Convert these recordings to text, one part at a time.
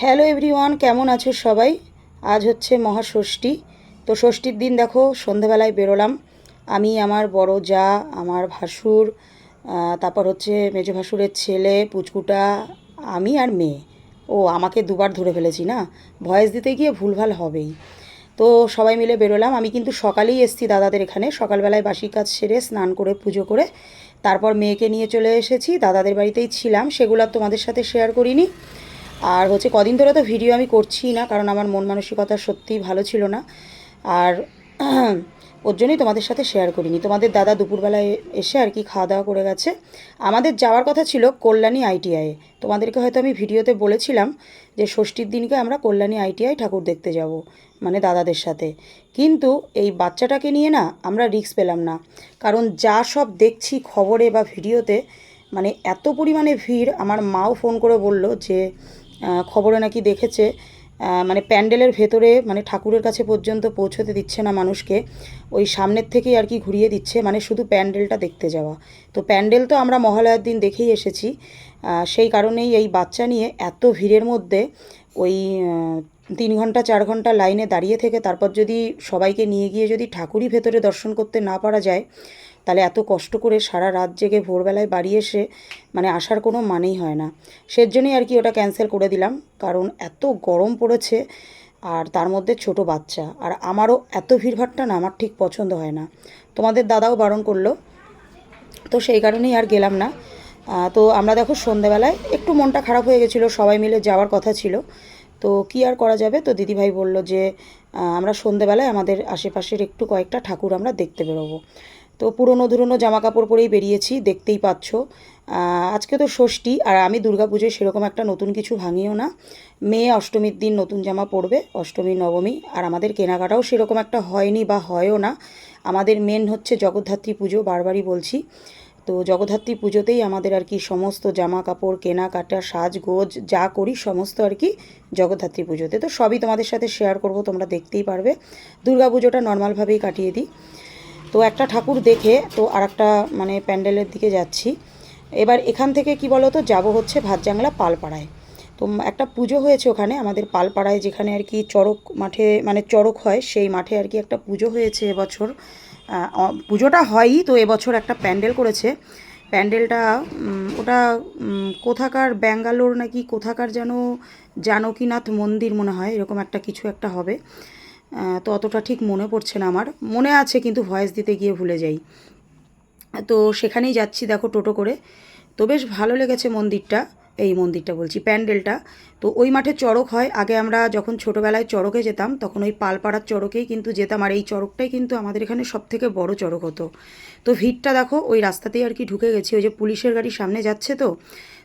Hello everyone কেমন আছো সবাই? আজ হচ্ছে মহাষষ্ঠী। তো ষষ্ঠীর দিন দেখো, সন্ধেবেলায় বেরোলাম। আমি, আমার বড় যা, আমার ভাসুর তারপর হচ্ছে মেজো ভাসুরের ছেলে, পুচকুটা, আমি আর মেয়ে। ও, আমাকে দুবার ধরে ফেলেছি না? ভয়েস দিতে গিয়ে ভুলভাল হবেই। তো সবাই মিলে বেরোলাম। আমি কিন্তু সকালেই এসেছি দাদাদের এখানে। সকালবেলায় বাসি কাজ সেরে স্নান করে, পুজো করে, তারপর মেয়েকে নিয়ে চলে এসেছি। দাদাদের বাড়িতেই ছিলাম। সেগুলো তোমাদের সাথে শেয়ার করিনি। আর হচ্ছে কদিন ধরে তো ভিডিও আমি করছি না, কারণ আমার মন মানসিকতা সত্যিই ভালো ছিল না। আর ওর জন্যই তোমাদের সাথে শেয়ার করিনি। তোমাদের দাদা দুপুরবেলায় এসে আর কি খাওয়া দাওয়া করে গেছে। আমাদের যাওয়ার কথা ছিল কল্যাণী আইটিআইয়ে তোমাদেরকে হয়তো আমি ভিডিওতে বলেছিলাম যে ষষ্ঠীর দিনকে আমরা কল্যাণী আইটিআই ঠাকুর দেখতে যাব মানে দাদাদের সাথে। কিন্তু এই বাচ্চাটাকে নিয়ে না আমরা রিস্ক পেলাম না। কারণ যা সব দেখছি খবরে বা ভিডিওতে মানে এত পরিমাণে ভিড়, আমার মাও ফোন করে বলল যে খবরে নাকি দেখেছে। মানে প্যান্ডেলের ভেতরে মানে ঠাকুরের কাছে পর্যন্ত পৌঁছতে দিচ্ছে না মানুষকে। ওই সামনের থেকেই আর কি ঘুরিয়ে দিচ্ছে মানে শুধু প্যান্ডেলটা দেখতে যাওয়া। তো প্যান্ডেল তো আমরা মহালয়ার দিন দেখেই এসেছি। সেই কারণেই এই বাচ্চা নিয়ে এত ভিড়ের মধ্যে ওই তিন ঘণ্টা, চার ঘণ্টা লাইনে দাঁড়িয়ে থেকে, তারপর যদি সবাইকে নিয়ে গিয়ে যদি ঠাকুরই ভেতরে দর্শন করতে না পারা যায় তাহলে এত কষ্ট করে সারা রাত জেগে ভোরবেলায় বাড়ি এসে মানে আসার কোনো মানেই হয় না। সেজন্যই আর কি ওটা ক্যান্সেল করে দিলাম। কারণ এত গরম পড়েছে আর তার মধ্যে ছোট বাচ্চা। আর আমারও এত ভিড়ভাট্টা না, আমার ঠিক পছন্দ হয় না। তোমাদের দাদাও বারণ করল। তো সেই কারণেই আর গেলাম না। তো আমরা দেখো সন্ধেবেলায় একটু মনটা খারাপ হয়ে গেছিল, সবাই মিলে যাওয়ার কথা ছিল। তো কি আর করা যাবে? তো দিদিভাই বলল যে আমরা সন্ধেবেলায় আমাদের আশেপাশের একটু কয়েকটা ঠাকুর আমরা দেখতে বেরোবো। তো পুরনো ধুরনো জামা কাপড় পরেই বেরিয়েছি, দেখতেই পাচ্ছ। আজকে তো ষষ্ঠী আর আমি দুর্গাপুজোয় সেরকম একটা নতুন কিছু ভাঙিও না। মেয়ে অষ্টমীর দিন নতুন জামা পরবে, অষ্টমী, নবমী, আর আমাদের কেনাকাটাও সেরকম একটা হয়নি বা হয়ও না। আমাদের মেন হচ্ছে জগদ্ধাত্রী পুজো, বারবারই বলছি। তো জগদ্ধাত্রী পুজোতেই আমাদের আর কি সমস্ত জামা কাপড় কেনাকাটা সাজগোজ যা করি সমস্ত আর কি জগদ্ধাত্রী পুজোতে। তো সবই তোমাদের সাথে শেয়ার করব, তোমরা দেখতেই পারবে। পুজোটা নর্মালভাবেই কাটিয়ে দিই। তো একটা ঠাকুর দেখে তো আর একটা মানে প্যান্ডেলের দিকে যাচ্ছি। এবার এখান থেকে কি বলো তো যাব হচ্ছে ভাতজাংলা পালপাড়ায়। তো একটা পুজো হয়েছে ওখানে, আমাদের পালপাড়ায় যেখানে আর কি চড়ক মাঠে মানে চড়ক হয়, সেই মাঠে আর কি একটা পুজো হয়েছে এবছর। পুজোটা হয়ই, তো এবছর একটা প্যান্ডেল করেছে। প্যান্ডেলটা ওটা কোথাকার ব্যাঙ্গালোর নাকি কোথাকার যেন, জানকীনাথ মন্দির মনে হয়, এরকম একটা কিছু একটা হবে। তো অতটা ঠিক মনে পড়ছে না আমার। মনে আছে, কিন্তু ভয়েস দিতে গিয়ে ভুলে যাই। তো সেখানেই যাচ্ছি দেখো টোটো করে। তো বেশ ভালো লেগেছে মন্দিরটা, এই মন্দিরটা বলছি, প্যান্ডেলটা। তো ওই মাঠে চড়ক হয়। আগে আমরা যখন ছোটোবেলায় চড়কে যেতাম, তখন ওই পালপাড়ার চড়কেই কিন্তু যেতাম। আর এই চড়কটাই কিন্তু আমাদের এখানে সব থেকে বড় চড়ক হতো। তো ভিড়টা দেখো, ওই রাস্তাতেই আর কি ঢুকে গেছি। ওই যে পুলিশের গাড়ি সামনে যাচ্ছে তো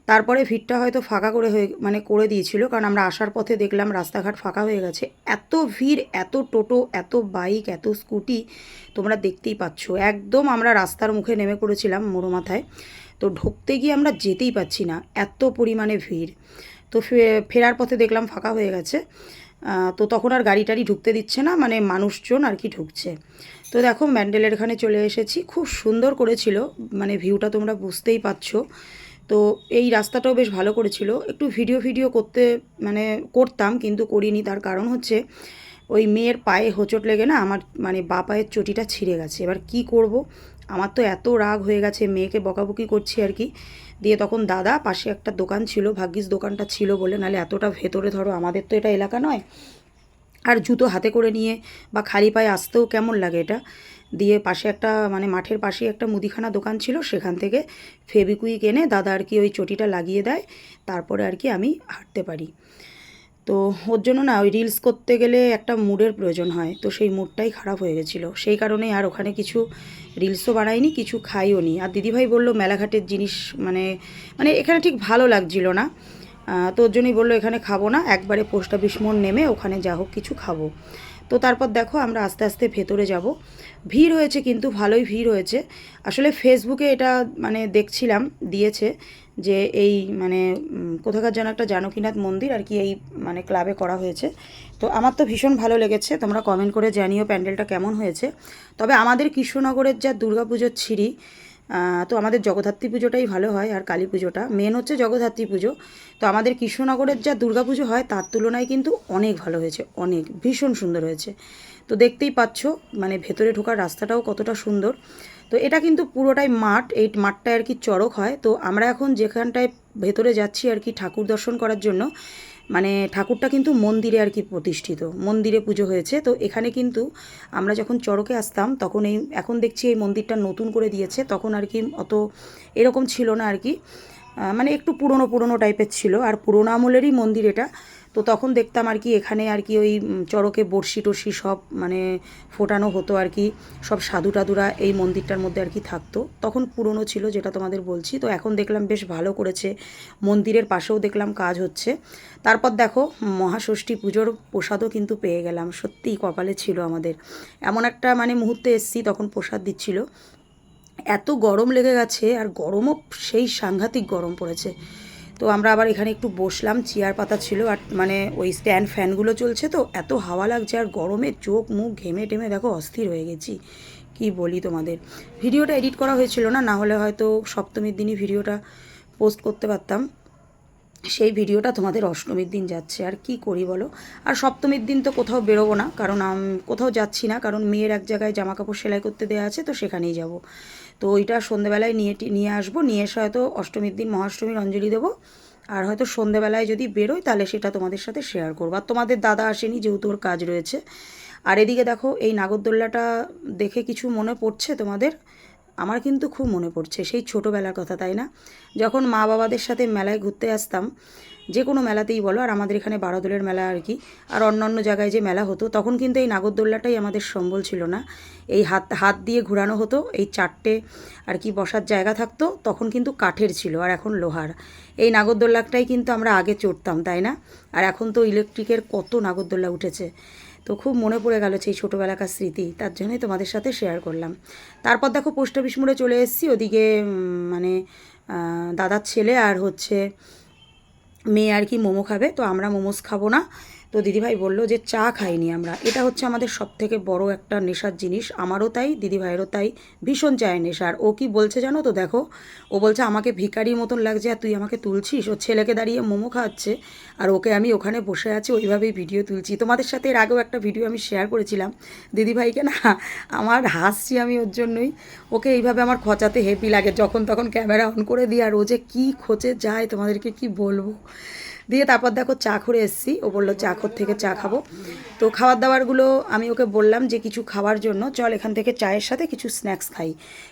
তারপরে ভিড়টা হয়তো ফাঁকা করে হয়ে মানে করে দিয়েছিল, কারণ আমরা আসার পথে দেখলাম রাস্তাঘাট ফাঁকা হয়ে গেছে। এত ভিড়, এত টোটো, এত বাইক, এত স্কুটি, তোমরা দেখতেই পাচ্ছ। একদম আমরা রাস্তার মুখে নেমে পড়েছিলাম মোড়ো মাথায় তো ঢুকতে গিয়ে আমরা যেতেই পাচ্ছি না, এত পরিমাণে ভিড়। তো ফেরার পথে দেখলাম ফাঁকা হয়ে গেছে। তো তখন আর গাড়ি টাড়ি ঢুকতে দিচ্ছে না মানে মানুষজন আর কি ঢুকছে। তো দেখো, ম্যান্ডেলের এখানে চলে এসেছি। খুব সুন্দর করেছিল মানে ভিউটা তোমরা বুঝতেই পারছ। তো এই রাস্তাটাও বেশ ভালো করেছিল। একটু ভিডিও ভিডিও করতে মানে করতাম, কিন্তু করিনি। তার কারণ হচ্ছে, ওই মেয়ের পায়ে হোঁচট লেগে না আমার মানে বা পায়ের চটিটা ছিঁড়ে গেছে। এবার কি করব? আমার তো এত রাগ হয়ে গেছে, মেয়েকে বকাবকি করছি আর কি। দিয়ে তখন দাদা, পাশে একটা দোকান ছিল, ভাগ্যিস দোকানটা ছিল বলে, নাহলে এতটা ভেতরে, ধরো, আমাদের তো এটা এলাকা নয়। আর জুতো হাতে করে নিয়ে বা খালি পায়ে আসতেও কেমন লাগে এটা? দিয়ে পাশে একটা মানে মাঠের পাশে একটা মুদিখানা দোকান ছিল, সেখান থেকে ফেবিকুইক এনে দাদা আর কি ওই চটিটা লাগিয়ে দেয়, তারপরে আর কি আমি হাঁটতে পারি। তো ওর জন্য না ওই রিলস করতে গেলে একটা মুডের প্রয়োজন হয়, তো সেই মুডটাই খারাপ হয়ে গেছিল। সেই কারণেই আর ওখানে কিছু রিলসও বানাইনি, কিছু খাইও নি। আর দিদিভাই বলল মেলাঘাটের জিনিস মানে মানে এখানে ঠিক ভালো লাগছিল না। তো ওর জন্যই বলল এখানে খাব না, একবারে পোস্ট অফিস মোড় নেমে ওখানে যা হোক কিছু খাব। তো তারপর দেখো আমরা আস্তে আস্তে ভেতরে যাব। ভিড় হয়েছে কিন্তু ভালোই ভিড় হয়েছে। আসলে ফেসবুকে এটা মানে দেখছিলাম দিয়েছে যে এই মানে কোথাকার যেন একটা জানকীনাথ মন্দির আর কি এই মানে ক্লাবে করা হয়েছে। তো আমার তো ভীষণ ভালো লেগেছে তোমরা কমেন্ট করে জানিও প্যান্ডেলটা কেমন হয়েছে। তবে আমাদের কৃষ্ণনগরের যা দুর্গাপুজোর আহ, তো আমাদের জগদ্ধাত্রী পুজোটাই ভালো হয় আর কালী পুজোটা। মেন হচ্ছে জগদ্ধাত্রী পুজো। তো আমাদের কৃষ্ণনগরের যা দুর্গা পুজো হয়, তার তুলনায় কিন্তু অনেক ভালো হয়েছে, অনেক, ভীষণ সুন্দর হয়েছে। তো দেখতেই পাচ্ছ মানে ভেতরে ঢোকার রাস্তাটাও কতটা সুন্দর। তো এটা কিন্তু পুরোটাই মাঠ, এই মাঠটায় আর কি চড়ক হয়। তো আমরা এখন যেখানটায় ভেতরে যাচ্ছি আর কি ঠাকুর দর্শন করার জন্য মানে ঠাকুরটা কিন্তু মন্দিরে আর কি প্রতিষ্ঠিত। মন্দিরে পুজো হয়েছে। তো এখানে কিন্তু আমরা যখন চড়কে আসতাম, তখন এই, এখন দেখছি এই মন্দিরটা নতুন করে দিয়েছে। তখন আর কি অত এরকম ছিল না আর কি। মানে একটু পুরনো পুরনো টাইপের ছিল। আর পুরোনো আমলেরই মন্দির এটা। তো তখন দেখতাম আর কি এখানে আর কি ওই চড়কে বড়শি টর্শি সব মানে ফোটানো হতো আর কি। সব সাধু টাধুরা এই মন্দিরটার মধ্যে আর কি থাকতো। তখন পুরনো ছিল যেটা তোমাদের বলছি। তো এখন দেখলাম বেশ ভালো করেছে। মন্দিরের পাশেও দেখলাম কাজ হচ্ছে। তারপর দেখো, মহাষষ্ঠী পুজোর প্রসাদও কিন্তু পেয়ে গেলাম। সত্যিই কপালে ছিল আমাদের। এমন একটা মানে মুহূর্তে এসছি তখন প্রসাদ দিচ্ছিল। এত গরম লেগে গেছে আর গরমও সেই সাংঘাতিক গরম পড়েছে। তো আমরা আবার এখানে একটু বসলাম, চেয়ার পাতা ছিল আর মানে ওই স্ট্যান্ড ফ্যানগুলো চলছে তো, এত হাওয়া লাগছে আর গরমে চোখ মুখ ঘেমে টেমে দেখো অস্থির হয়ে গেছি। কি বলি তোমাদের? ভিডিওটা এডিট করা হয়েছিল না না হলে হয়তো সপ্তমীর দিনই ভিডিওটা পোস্ট করতে পারতাম। সেই ভিডিওটা তোমাদের অষ্টমীর দিন যাচ্ছে, আর কি করি বলো? আর সপ্তমীর দিন তো কোথাও বেরোবো না, কারণ কোথাও যাচ্ছি না, কারণ মেয়ের এক জায়গায় জামা কাপড় সেলাই করতে দেওয়া আছে, তো সেখানেই যাব। তো ওইটা সন্ধেবেলায় নিয়ে নিয়ে আসব। নিয়ে এসে হয়তো অষ্টমীর দিন, মহাষ্টমীর অঞ্জলি দেবো। আর হয়তো সন্ধেবেলায় যদি বেরোই, তাহলে সেটা তোমাদের সাথে শেয়ার করব। আর তোমাদের দাদা আসেনি যেহেতু ওর কাজ রয়েছে। আর এদিকে দেখো, এই নাগরদোল্লাটা দেখে কিছু মনে পড়ছে তোমাদের? আমার কিন্তু খুব মনে পড়ছে, সেই ছোটোবেলার কথা, তাই না? যখন মা বাবাদের সাথে মেলায় ঘুরতে আসতাম যে কোনো মেলাতেই বলো, আর আমাদের এখানে বারোদোলের মেলা আর কি। আর অন্য অন্য জায়গায় যে মেলা হতো, তখন কিন্তু এই নাগরদোল্লাটাই আমাদের সম্বল ছিল না। এই হাত হাত দিয়ে ঘোরানো হতো, এই চারটে আর কি বসার জায়গা থাকতো, তখন কিন্তু কাঠের ছিল, আর এখন লোহার। এই নাগরদোল্লাটাই কিন্তু আমরা আগে চড়তাম, তাই না? আর এখন তো ইলেকট্রিকের কত নাগরদোল্লা উঠেছে। তো খুব মনে পড়ে গেল সেই ছোটোবেলাকার স্মৃতি, তার জন্যই তোমাদের সাথে শেয়ার করলাম। তারপর দেখো পোস্ট অফিস মোড়ে চলে এসেছি, ওদিকে মানে দাদার ছেলে আর হচ্ছে মেয়ে আর কি মোমো খাবে তো আমরা মোমোস খাব না। তো দিদিভাই বলল যে চা খাইনি আমরা। এটা হচ্ছে আমাদের সব থেকে বড় একটা নেশার জিনিস। আমারও তাই, দিদিভাইয়েরও তাই। ভীষণ চায় নেশার ও কি বলছে জানো তো দেখো, ও বলছে আমাকে ভিখারির মতন লাগছে আর তুই আমাকে তুলছিস? ও ছেলেকে দাঁড়িয়ে মোমো খাওয়াচ্ছে। আর ওকে আমি ওখানে বসে আছি, ওইভাবেই ভিডিও তুলছি। তোমাদের সাথে এর আগেও একটা ভিডিও আমি শেয়ার করেছিলাম। দিদিভাইকে না, আমার হাসছি আমি ওর জন্যই। ওকে এইভাবে আমার খচাতে হেপি লাগে। যখন তখন ক্যামেরা অন করে দিই আর ও যে কী খোঁচে যায়, তোমাদেরকে কি বলব? দিয়ে তারপর দেখো চা করে এসেছি। ও বলল, চা খোর থেকে চা খাব। তো খাবার দাবারগুলো আমি ওকে বললাম যে, কিছু খাওয়ার জন্য চল এখান থেকে চায়ের সাথে কিছু স্ন্যাক্স খাই।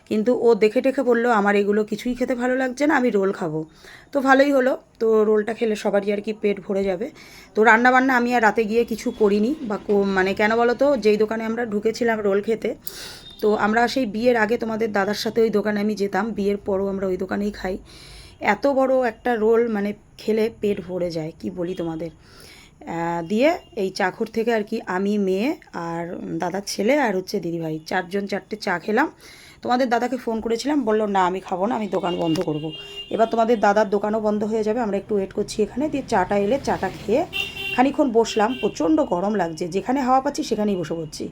কিন্তু ও দেখে টেখে বলল, আমার এগুলো কিছুই খেতে ভালো লাগছে না, আমি রোল খাব। তো ভালোই হলো। তো রোলটা খেলে সবারই আর কি পেট ভরে যাবে। তো রান্না বান্না আমি আর রাতে গিয়ে কিছু করিনি বা মানে কেন বলো তো, যেই দোকানে আমরা ঢুকেছিলাম রোল খেতে, তো আমরা সেই বিয়ের আগে তোমাদের দাদার সাথে ওই দোকানে আমি যেতাম, বিয়ের পরও আমরা ওই দোকানেই খাই। এত বড় একটা রোল মানে খেলে পেট ভরে যায়, কি বলি তোমাদের? দিয়ে এই চাখুর থেকে আর কি আমি, মেয়ে আর দাদার ছেলে আর হচ্ছে দিদিভাই, চারজন চারটে চা খেলাম। তোমাদের দাদাকে ফোন করেছিলাম, বলল, না, আমি খাব না, আমি দোকান বন্ধ করব। এবার তোমাদের দাদার দোকানও বন্ধ হয়ে যাবে, আমরা একটু ওয়েট করছি এখানে, দিয়ে চাটা এলে চাটা খেয়ে খানিক্ষণ বসলাম। প্রচণ্ড গরম লাগছে, যেখানে হাওয়া পাচ্ছি সেখানেই বসে পড়ছি।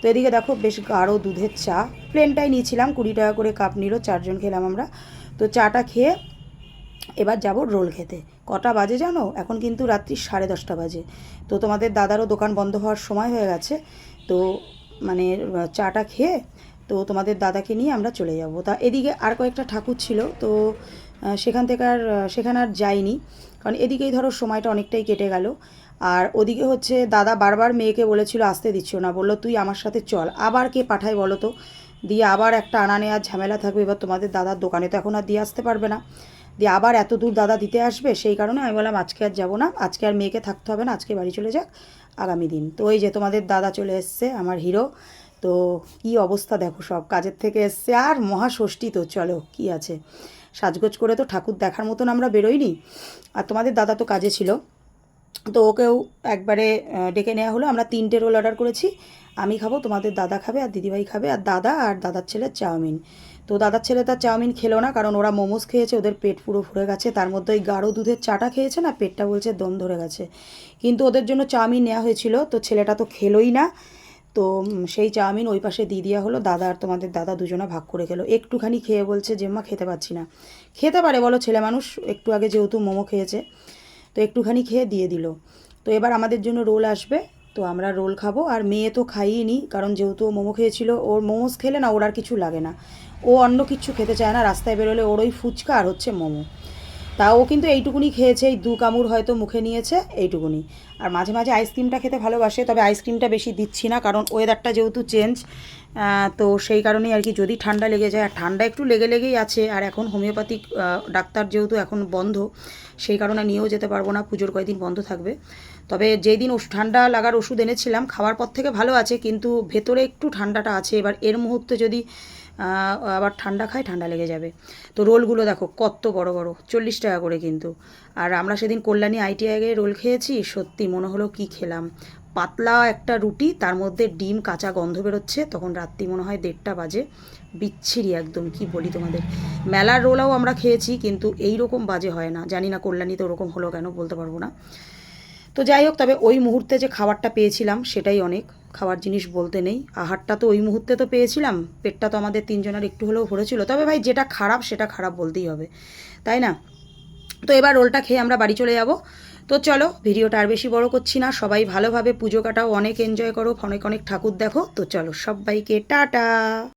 তো এদিকে দেখো, বেশ গাঢ় দুধের চা। প্লেনটাই নিয়েছিলাম, কুড়ি টাকা করে কাপ নিল, চারজন খেলাম আমরা। তো চাটা খেয়ে এবার যাব রোল খেতে। কটা বাজে জানো? এখন কিন্তু রাত্রি সাড়ে দশটা বাজে। তো তোমাদের দাদারও দোকান বন্ধ হওয়ার সময় হয়ে গেছে। তো মানে চাটা খেয়ে তো তোমাদের দাদাকে নিয়ে আমরা চলে যাব। তা এদিকে আর কয়েকটা ঠাকুর ছিল। তো সেখান থেকে আর, সেখানে আর যাইনি। কারণ এদিকেই ধরো সময়টা অনেকটাই কেটে গেল। আর ওদিকে হচ্ছে দাদা বারবার মেয়েকে বলেছিল আসতে দিচ্ছ না। বলল, তুই আমার সাথে চল। আবার কে পাঠায় বলো তো? দিয়ে আবার একটা আনা নেওয়ার ঝামেলা থাকবে। এবার তোমাদের দাদার দোকানে তো এখন আর দিয়ে আসতে পারবে না। দিয়ে আবার এত দূর দাদা দিতে আসবে, সেই কারণে আমি বললাম, আজকে আর যাব না, আজকে আর মেয়েকে থাকতে হবে না, আজকে বাড়ি চলে যাক আগামী দিন। তো ওই যে তোমাদের দাদা চলে এসছে, আমার হিরো। তো কি অবস্থা দেখো সব, কাজের থেকে এসছে আর মহাষষ্ঠী তো, চলো কি আছে। সাজগোজ করে তো ঠাকুর দেখার মতন আমরা বেরোইনি। আর তোমাদের দাদা তো কাজে ছিল। তো ওকেও একবারে ডেকে নেওয়া হলো। আমরা তিনটে রোল অর্ডার করেছি। আমি খাব, তোমাদের দাদা খাবে আর দিদিভাই খাবে আর দাদা আর দাদার ছেলে চাউমিন। তো দাদার ছেলে তার চাউমিন খেলো না, কারণ ওরা মোমোস খেয়েছে, ওদের পেট পুরো ফুরে গেছে। তার মধ্যে ওই গাঢ় দুধের চাটা খেয়েছে না, পেটটা বলছে দম ধরে গেছে। কিন্তু ওদের জন্য চাউমিন নেওয়া হয়েছিল, তো ছেলেটা তো খেলোই না। তো সেই চাউমিন ওই পাশে দিয়ে দেওয়া হলো, দাদা আর তোমাদের দাদা দুজনে ভাগ করে খেলো। একটুখানি খেয়ে বলছে যে মা খেতে পাচ্ছি না। খেতে পারে বলো, ছেলে মানুষ, একটু আগে যেহেতু মোমো খেয়েছে, তো একটুখানি খেয়ে দিয়ে দিল। তো এবার আমাদের জন্য রোল আসবে তো আমরা রোল খাব আর মেয়ে তো খাইয়ে নি, কারণ যেহেতু মোমো খেয়েছিল, ওর মোমোস খেলে না ওর আর কিছু লাগে না। ও অন্য কিছু খেতে চায় না, রাস্তায় বেরোলে ওর ওই ফুচকা আর হচ্ছে মোমো। তা ও কিন্তু এইটুকুনি খেয়েছে, এই দু কামড় হয়তো মুখে নিয়েছে, এইটুকুনি। আর মাঝে মাঝে আইসক্রিমটা খেতে ভালোবাসে, তবে আইসক্রিমটা বেশি দিচ্ছি না, কারণ ওয়েদারটা যেহেতু চেঞ্জ তো সেই কারণেই আর কি যদি ঠান্ডা লেগে যায়, আর ঠান্ডা একটু লেগে লেগেই আছে, আর এখন হোমিওপ্যাথিক ডাক্তার যেহেতু এখন বন্ধ, সেই কারণে নিয়েও যেতে পারব না, পুজোর কয়েকদিন বন্ধ থাকবে। তবে যেই দিন ঠান্ডা লাগার ওষুধ এনেছিলাম, খাওয়ার পর থেকে ভালো আছে, কিন্তু ভেতরে একটু ঠান্ডাটা আছে। এবার এর মুহূর্তে যদি আবার ঠান্ডা খায় ঠান্ডা লেগে যাবে। তো রোলগুলো দেখো, কত বড় বড়, চল্লিশ টাকা করে কিন্তু। আর আমরা সেদিন কল্যাণী আইটিআইয়ে রোল খেয়েছি, সত্যি মনে হলো কি খেলাম। পাতলা একটা রুটি, তার মধ্যে ডিম, কাঁচা গন্ধ বেরোচ্ছে, তখন রাত্রি মনে হয় দেড়টা বাজে। বিচ্ছিরি একদম, কি বলি তোমাদের। মেলার রোলাও আমরা খেয়েছি, কিন্তু এই রকম বাজে হয় না। জানি না কল্যাণীতে ওরকম হলো কেন, বলতে পারব না। তো যাই হোক, তবে ওই মুহূর্তে যে খাবারটা পেয়েছিলাম সেটাই অনেক। খাবার জিনিস বলতে নেই। আহারটা তো ওই মুহূর্তে তো পেয়েছিলাম। পেটটা তো আমাদের তিনজনের একটু হলেও ভরেছিল। তবে ভাই, যেটা খারাপ সেটা খারাপ বলতেই হবে। তাই না? তো এবার রোলটা খেয়ে আমরা বাড়ি চলে যাব। তো চলো, ভিডিওটা আর বেশি বড় করছি না। সবাই ভালোভাবে পুজো কাটাও, অনেক এনজয় করো, অনেক অনেক ঠাকুর দেখো। তো চলো, সবাইকে টাটা!